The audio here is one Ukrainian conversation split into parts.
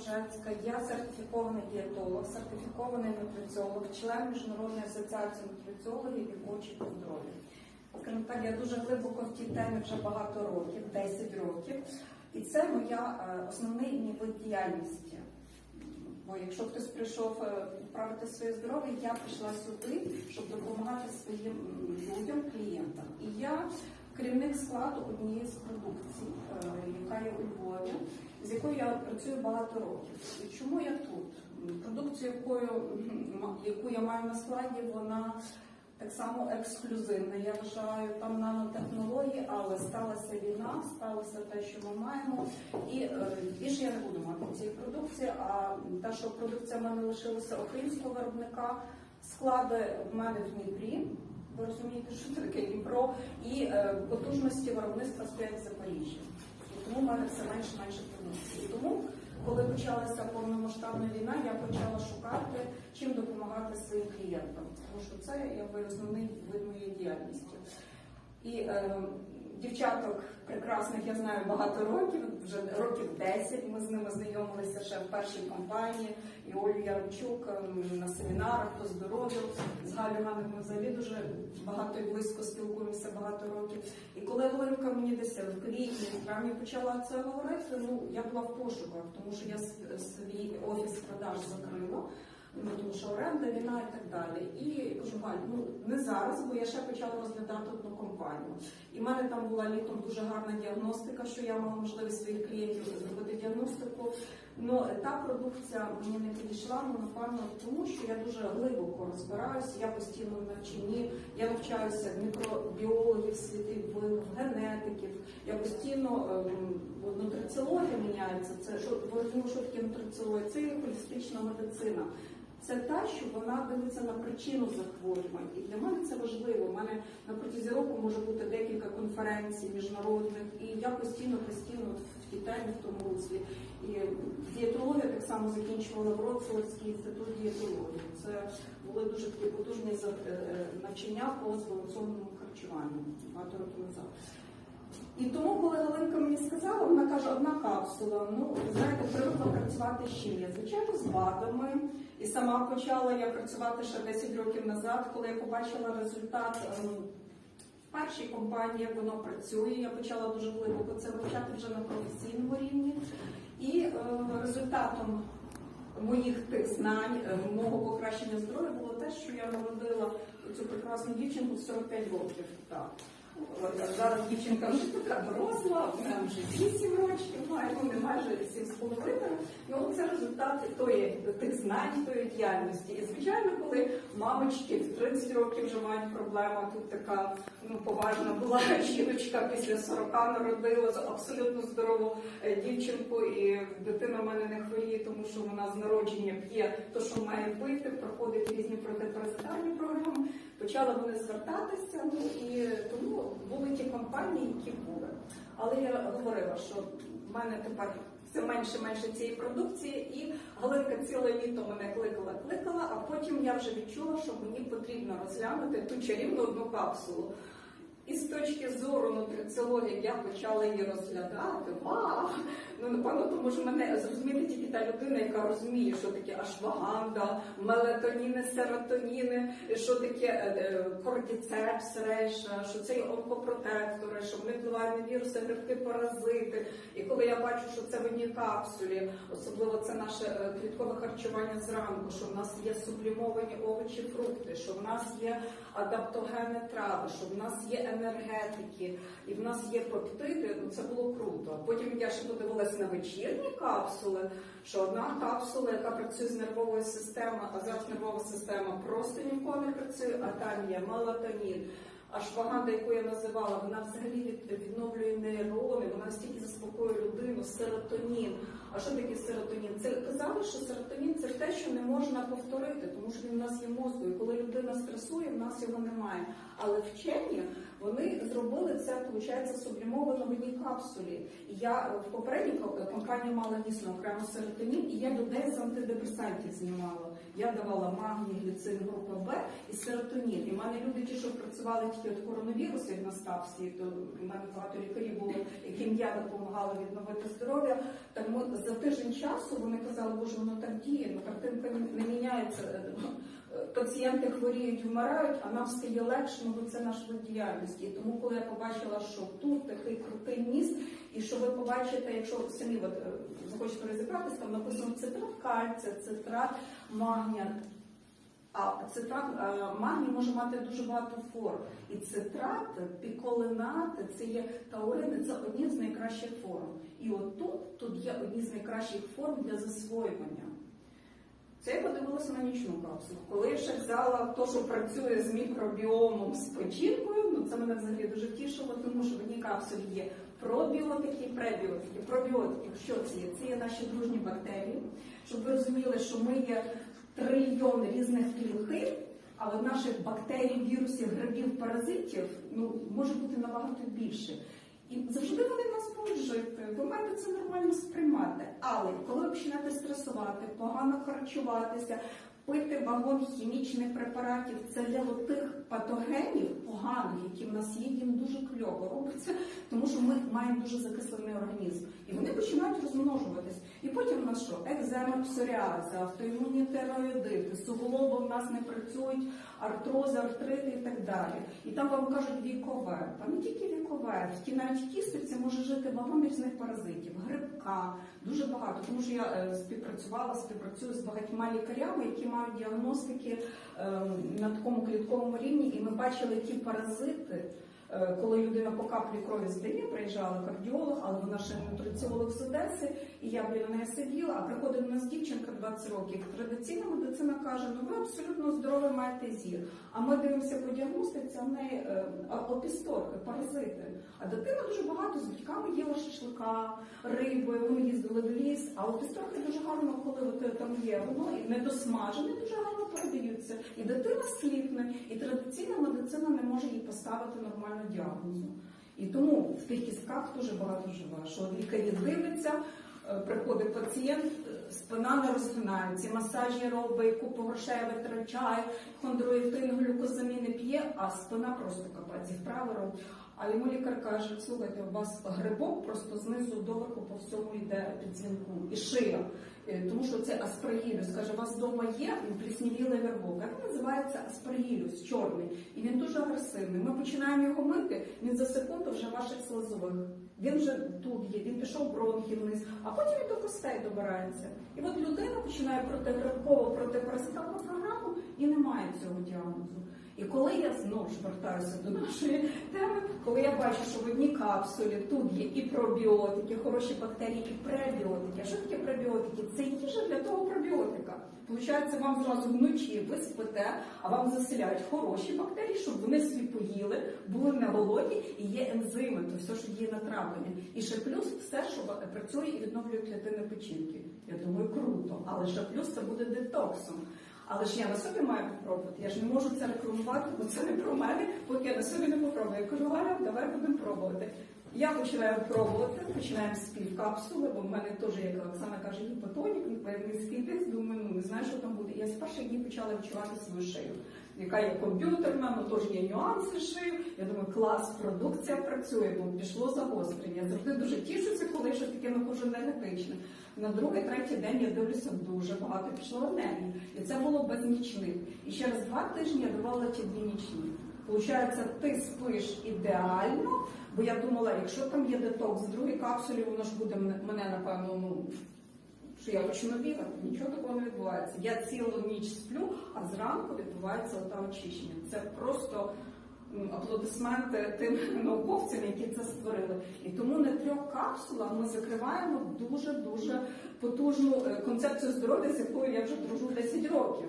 Рожецька, я сертифікований дієтолог, сертифікований нутриціолог, член Міжнародної асоціації нутриціологів і коучів по здоров'ю. Скажімо так, я дуже глибоко в тій темі вже багато років, 10 років. І це моя е, основний мій вид діяльності. Бо якщо хтось прийшов е, поправити своє здоров'я, я прийшла сюди, щоб допомагати своїм людям, клієнтам. І я керівник складу однієї з продукцій, е, яка є у Львові, з якою я працюю багато років. Чому я тут? М, Продукцію, якою, яку я маю на складі, вона так само ексклюзивна. Я вважаю, там нанотехнології, але сталася війна, сталося те, що ми маємо. І е, більше я не буду мати цієї продукції. А та, що продукція в мене лишилася українського виробника, склади в мене в Дніпрі. Ви розумієте, що таке Дніпро, і е, потужності виробництва стоять в Запоріжжі. І тому в мене все менше менше продукції. Тому, коли почалася повномасштабна війна, я почала шукати, чим допомагати своїм клієнтам. Тому що це якби основний вид моєї діяльності. І е, дівчаток прекрасних я знаю багато років, вже років 10. Ми з ними знайомилися ще в першій компанії. І Олю Яремчук ем, на семінарах по здоров'ю. З Галю ми взагалі дуже багато і близько спілкуємося багато років. І коли Галинка мені десь в квітні, в травні почала це говорити, ну я була в пошуках, тому що я свій офіс продаж закрила. Ну, тому що оренда, війна і так далі. І кажу, Галь, ну не зараз, бо я ще почала розглядати одну компанію. І в мене там була літом дуже гарна діагностика, що я мала можливість своїх клієнтів зробити діагностику. Ну та продукція мені не підійшла, ну напевно, тому що я дуже глибоко розбираюся, я постійно в навчанні, я навчаюся в мікробіологів, світових, генетиків. Я постійно ем, нутриціологія міняється. Це що що таке нутриціологія? Це є холістична медицина. Це та, що вона дивиться на причину захворювань. І для мене це важливо. У мене на протязі року може бути декілька конференцій міжнародних, і я постійно, постійно в тій темі, в тому руслі. І дієтологія так само закінчувала Вроцлавський інститут дієтології. Це були дуже такі потужні е, навчання по збалансованому харчуванню багато років назад. І тому, коли Галинка мені сказала, вона каже, одна капсула. Ну, знаєте, привикла працювати чим? Я, звичайно, з БАДами. І сама почала я працювати ще 10 років назад, коли я побачила результат. ем, В першій компанії як воно працює, я почала дуже глибоко це вивчати вже на професійному рівні. І е, результатом моїх тих знань, е, мого покращення здоров'я було те, що я народила цю прекрасну дівчинку в 45 років. Зараз дівчинка вже така доросла, вона вже 8 років має, ну не майже 7 з половиною. Ну це результат тої тих знань, тої діяльності. І звичайно, коли мамочки в 30 років вже мають проблему, тут така ну поважна була жіночка після 40 народила абсолютно здорову е, дівчинку, і дитина в мене не хворіє, тому що вона з народження п'є те, що має пити, проходить різні протипаразитарні програми. Почали вони звертатися, ну і тому були ті компанії, які були. Але я говорила, що в мене тепер все менше менше цієї продукції, Галинка ціле літо мене кликала, кликала, а потім я вже відчула, що мені потрібно розглянути ту чарівну одну капсулу. І з точки зору нутриціології я почала її розглядати. Вау! Ну напевно, тому що мене зрозуміти тільки та людина, яка розуміє, що таке ашваганда, мелатоніни, серотоніни, що таке е, е, реша, що це є онкопротектори, що вони впливають на віруси, грибки, паразити. І коли я бачу, що це в одній капсулі, особливо це наше е, кліткове харчування зранку, що в нас є сублімовані овочі, фрукти, що в нас є адаптогени трави, що в нас є енергетики, і в нас є пептиди, ну це було круто. Потім я ще подивилась на вечірні капсули, що одна капсула, яка працює з нервовою системою, а зараз нервова система просто ніколи не працює, а там є мелатонін. А шпаганда, яку я називала, вона взагалі від- відновлює нейрони, вона стільки заспокоює людину, серотонін. А що таке серотонін? Це казали, що серотонін це те, що не можна повторити, тому що він в нас є мозку. І коли людина стресує, в нас його немає. Але вчені вони зробили це, виходить, сублімовано в одній капсулі. І я е, в попередній ко- компанії мала дійсно окремо серотонін, і я людей з антидепресантів знімала. Я давала магній, гліцин, група Б і серотонін. І в мене люди, ті, що працювали тільки от коронавірус, як настав всі, то в мене багато лікарів було, яким я допомагала відновити здоров'я. Так ми за тиждень часу вони казали, боже, воно так діє, ну картинка не міняється. Е, Пацієнти хворіють, вмирають, а нам стає легше, ну бо це наш вид діяльності. І тому, коли я побачила, що тут такий крутий міст, і що ви побачите, якщо самі от, е, захочете розібратися, там написано цитрат кальція, цитрат магнія. А цитрат е, магній може мати дуже багато форм. І цитрат, піколинати, це є таурини, це одні з найкращих форм. І отут тут є одні з найкращих форм для засвоювання. Це я подивилася на нічну капсулу. Коли я ще взяла те, що працює з мікробіомом, з печінкою, ну це мене взагалі дуже тішило, тому що в одній капсулі є пробіотики і пребіотики. Пробіотики, що це є? Це є наші дружні бактерії. Щоб ви розуміли, що ми є трильйон різних клітин, а от наших бактерій, вірусів, грибів, паразитів ну, може бути набагато більше. І завжди вони в нас будуть жити. Ви маєте це нормально сприймати. Але коли ви починаєте стресувати, погано харчуватися, пити вагон хімічних препаратів, це для тих патогенів поганих, які в нас є, їм дуже кльово робиться, тому що ми маємо дуже закислений організм. І вони починають розмножуватись. І потім у нас що? Екзема, псоріази, автоімунні суглоби в нас не працюють, артрози, артрити і так далі. І там вам кажуть вікове. Там не тільки вікове, в навіть кісточці може жити багато різних паразитів, грибка, дуже багато. Тому що я е, співпрацювала, співпрацюю з багатьма лікарями, які мають діагностики е, на такому клітковому рівні, і ми бачили ті паразити. Е, Коли людина по каплі крові здає, приїжджала кардіолог, але вона ще нутриціолог з Одеси, і я біля неї сиділа, а приходить у нас дівчинка 20 років. Традиційна медицина каже, ну ви абсолютно здоровий маєте зір. А ми дивимося по діагностиці, в неї е, опісторки, паразити. А дитина дуже багато з батьками їла шашлика, риби, вони їздили в ліс. А опісторки дуже гарно, коли от, е, там є воно і недосмажене, дуже гарно передаються. І дитина сліпне, і традиційна медицина не може їй поставити нормальну діагнозу. І тому в тих кістках дуже багато живе, що от лікарі дивляться, е, приходить пацієнт, е, спина не розгинається, масажі робить, купу грошей витрачає, хондроїтин, глюкозаміни п'є, а спина просто і вправо робить. А йому лікар каже, слухайте, у вас грибок просто знизу доверху по всьому йде під дзвінку і шия. Е, Тому що це аспаргілюс. Каже, у вас вдома є пліснівілий грибок. А він називається аспаргілюс, чорний. І він дуже агресивний. Ми починаємо його мити, він за секунду вже ваших слизових. Він вже тут є, він пішов бронхи вниз, а потім і до костей добирається. І от людина починає протигрибково, протипаразитарну програму і не має цього діагнозу. І коли я знову ж вертаюся до нашої теми, коли я бачу, що в одній капсулі тут є і пробіотики, хороші бактерії, і пребіотики. А що таке пребіотики? Це їжа для того пробіотика. Получається, вам зразу вночі ви спите, а вам заселяють хороші бактерії, щоб вони собі поїли, були не голодні і є ензими, то все, що є натравлення. І ще плюс все, що працює і відновлює клітини печінки. Я думаю, круто. Але ще плюс це буде детоксом. Але ж я на собі маю попробувати. Я ж не можу це рекламувати, бо це не про мене, поки я на собі не попробую. Я кажу, Галя, давай будемо пробувати. Я починаю пробувати, починаємо з півкапсули, бо в мене теж, як Оксана каже, гіпотонік, низький тиск, думаю, ну не знаю, що там буде. Я з перших днів почала відчувати свою шию, яка є комп'ютерна, ну теж є нюанси шию. Я думаю, клас, продукція працює, бо пішло загострення. Я завжди дуже тішуся, коли щось таке нахожу негативне. На другий, третій день я дивлюся дуже багато пішло енергії. І це було без нічних. І через два тижні я давала ті дві нічні. Получається, ти спиш ідеально, бо я думала, якщо там є детокс в другій капсулі, воно ж буде мене, напевно, ну що я бігати. Нічого такого не відбувається. Я цілу ніч сплю, а зранку відбувається ота очищення. Це просто аплодисменти тим науковцям, які це створили. І тому на трьох капсулах ми закриваємо дуже дуже потужну е, концепцію здоров'я, з якою я вже дружу 10 років.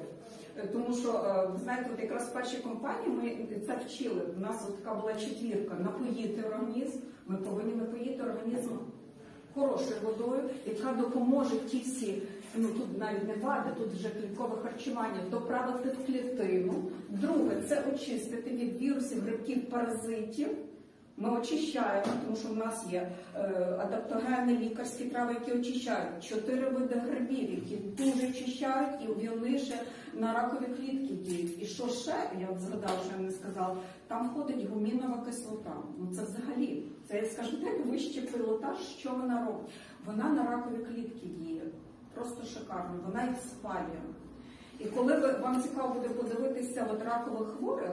Е, Тому що е, ви знаєте, от якраз в першій компанії ми це вчили. У нас от така була четвірка напоїти організм. Ми повинні напоїти організм хорошою водою, яка допоможе ті всі. Ну тут навіть не вади, тут вже кліткове харчування, доправити в клітину. Друге, це очистити від вірусів, грибків, паразитів. Ми очищаємо, тому що в нас є е, адаптогени, лікарські трави, які очищають. Чотири види грибів, які дуже очищають, і вони на ракові клітки діють. І що ще, я от згадала, що я не сказала, там входить гумінова кислота. Ну це взагалі, це, скажімо так, вищий пилотаж, що вона робить. Вона на ракові клітки діє. Просто шикарна, вона їх спалює. І коли ви, вам цікаво буде подивитися от ракових хворих,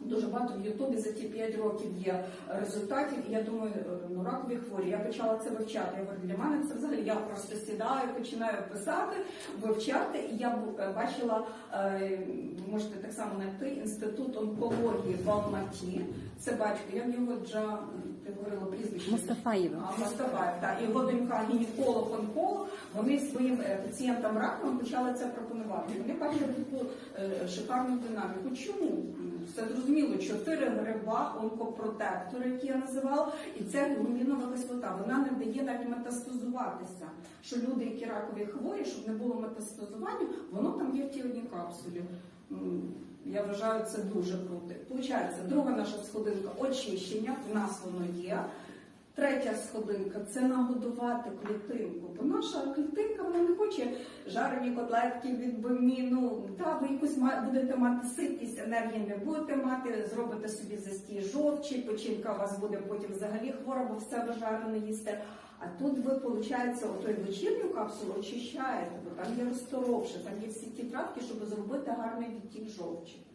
дуже багато в Ютубі за ті 5 років є результатів, і я думаю, е, ну ракові хворі. Я почала це вивчати. Я говорю, для мене це взагалі я просто сідаю, починаю писати, вивчати. І я е, бачила, е, можете так само знайти інститут онкології в Алматі. Це батько. Я в нього Джа, ти говорила прізвище. Мустафаєва. А, Мустафаєв, так. І його донька гінеколог онколог вони своїм е, пацієнтам раком почали це пропонувати. Вони бачили таку е, шикарну динаміку. Чому? Все зрозуміло, чотири гриба, онкопротектори, які я називала, і ця гумінова кислота. Вона не дає навіть метастазуватися. Що люди, які ракові хворі, щоб не було метастазування, воно там є в тій одній капсулі. Я вважаю це дуже круто. Получається, друга наша сходинка очищення. В нас воно є. Третя сходинка це нагодувати клітинку. Бо наша клітинка вона не хоче жарені котлетки, відбивні. Ну та ви якусь будете мати ситість, енергії не будете мати, зробите собі застій жовчі, печінка у вас буде потім взагалі хвора, бо все ви жарене їсте. А тут ви, виходить, отой вечірню капсулу очищаєте, бо там є розторовше, там є всі ті травки, щоб зробити гарний відтік жовчі.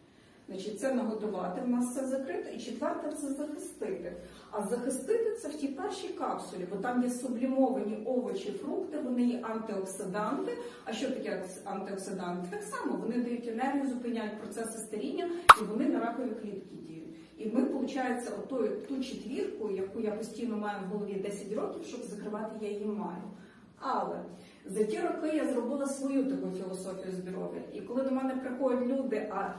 Значить, це наготувати, в нас все закрито. І четверте це захистити. А захистити це в тій першій капсулі, бо там є сублімовані овочі, фрукти, вони є антиоксиданти. А що таке антиоксиданти? Так само вони дають енергію, зупиняють процеси старіння і вони на ракові клітки діють. І ми, виходить, отою ту четвірку, яку я постійно маю в голові 10 років, щоб закривати, я її маю. Але за ті роки я зробила свою таку філософію здоров'я. І коли до мене приходять люди, а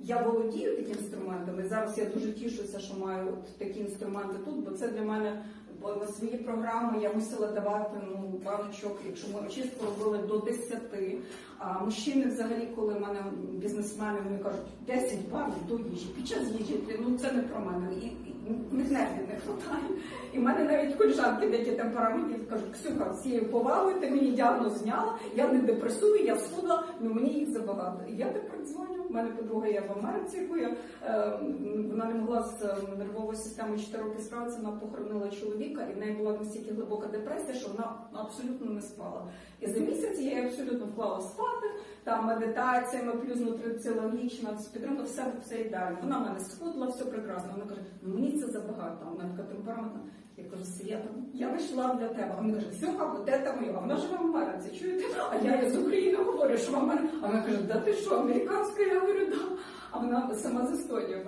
я володію такими інструментами. Зараз я дуже тішуся, що маю от такі інструменти тут, бо це для мене бо свої програми я мусила давати ну баночок, якщо ми очистку робили до 10. А мужчини, взагалі, коли в мене бізнесмени, вони кажуть, 10 банок до їжі. Під час їжі ну це не про мене. І, нервів не. І в мене навіть коліжанки деякі темпераментів кажуть, Ксюха, з цією повагою ти мені діагноз зняла, я не депресую, я схудла, ну мені їх забагато. І я тепер дзвоню. У мене подруга є в Америці, яку я, е, вона не могла з е, нервовою системою 4 роки справитися, вона похоронила чоловіка, і в неї була настільки глибока депресія, що вона абсолютно не спала. І я абсолютно вклала спати, там медитаціями, плюс нутриціологічна, підтримка, все, все ідеально. Вона в мене схудла, все прекрасно. Вона каже, ну мені це забагато. Вона така темпераментна. Я кажу, Свята, я вийшла для тебе. Вона каже, Ксюха, от це моє. А вона живе в Америці, чуєте? А я із України говорю, що в Америці. А вона каже, да ти що, американська? Я говорю, да. А вона сама з Естонії.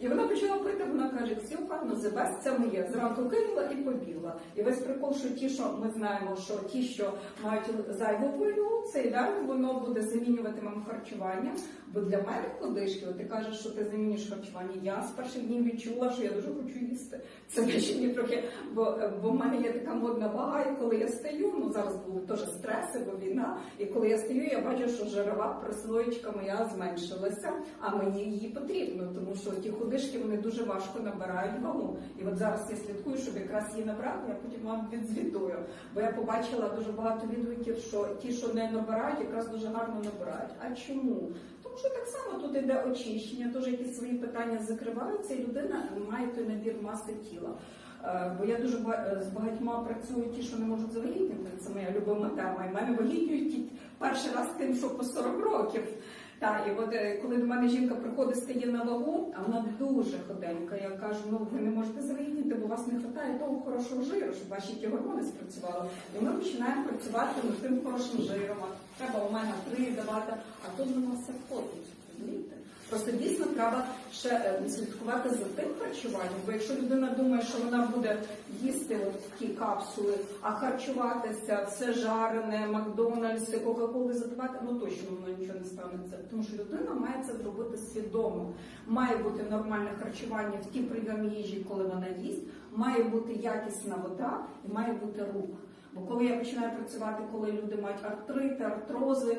І вона почала пити, вона каже, Ксюха, ну best це моє. Зранку кинула і побігла. І весь прикол, що ті, що ми знаємо, що ті, що мають зайву вагу, це ідеально воно буде замінювати вам харчування. Бо для мене ходишки, ти кажеш, що ти замінюєш харчування. Я з перших днів відчула, що я дуже хочу їсти. Це перші трохи, бо, бо в мене є така модна вага, і коли я стаю, ну зараз були теж стреси, бо війна. І коли я стаю, я бачу, що жирова прослоєчка моя зменшилася, а мені її потрібно, тому що ті ходишки вони дуже важко набирають вагу. І от зараз я слідкую, щоб якраз її набрати, я потім вам відзвітую. Бо я побачила дуже багато відгуків, що ті, що не набирають, якраз дуже гарно набирають. А чому? Тому що так само тут йде очищення, теж якісь свої питання закриваються, і людина має той набір маси тіла. Е, Бо я дуже е, з багатьма працюю ті, що не можуть завагітніти. Це моя любима тема. І мене вагітнюють перший раз тим, що по 40 років. Так, і от е, коли до мене жінка приходить, стає на вагу, а вона дуже ходенька. Я кажу, ну ви не можете завагітніти, бо вас не вистачає того хорошого жиру, щоб ваші ті гормони спрацювали. І ми починаємо працювати над тим хорошим жиром. Треба у мене три давати, а тут воно все входить. розумієте? Просто дійсно треба ще е, слідкувати за тим харчуванням, бо якщо людина думає, що вона буде їсти от ті капсули, а харчуватися все жарене, Макдональдси, Кока-Коли запивати, ну точно воно нічого не станеться. Тому що людина має це зробити свідомо. Має бути нормальне харчування в ті прийом їжі, коли вона їсть, має бути якісна вода і має бути рух. Бо коли я починаю працювати, коли люди мають артрити, артрози,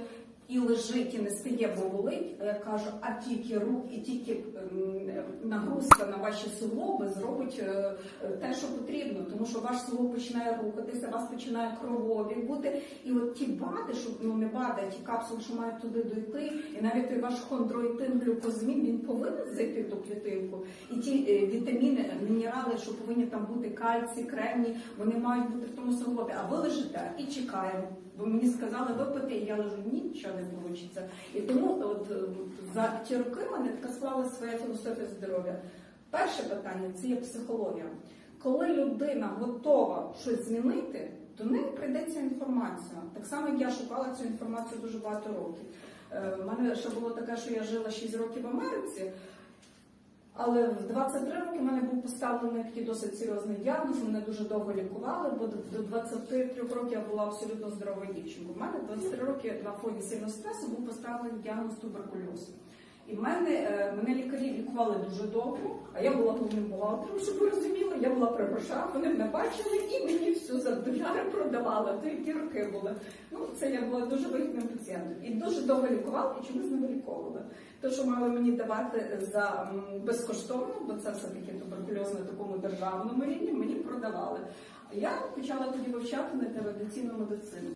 і лежить, і не стає, бо болить, я кажу, а тільки рук, і тільки ем, нагрузка на ваші суглоби зробить е, е, те, що потрібно, тому що ваш суглоб починає рухатися, вас починає кровообіг бути. І от ті бади, що ну не бади, а ті капсули, що мають туди дойти, і навіть той ваш хондроїтин, глюкозмін, він повинен зайти в ту клітинку. І ті е, вітаміни, мінерали, що повинні там бути кальцій, кремній, вони мають бути в тому суглобі. А ви лежите і чекаємо. Бо мені сказали випити, і я лежу, нічого не вийде. І тому от, е, за ті роки мене така склала своя філософія здоров'я. Перше питання це є психологія. Коли людина готова щось змінити, до неї прийдеться інформація. Так само, як я шукала цю інформацію дуже багато років. Е, У мене ще було таке, що я жила 6 років в Америці. Але в 23 роки в мене був поставлений такий досить серйозний діагноз. Мене дуже довго лікували, бо до- до 23 років я була абсолютно здоровою дівчинкою. У мене 23 роки на фоні сильного стресу був поставлений діагноз туберкульоз. І в мене, е, мене лікарі лікували дуже довго, а я була головним бухгалтером, щоб ви розуміли, я була при грошах, вони мене бачили і мені все за доляри продавали. То які роки були. Ну, це я була дуже вигідним пацієнтом. І дуже довго лікували, і чомусь не виліковували. Те, що мали мені давати за безкоштовно, бо це все-таки туберкульоз на такому державному рівні, мені продавали. Я почала тоді вивчати на нетрадиційну медицину.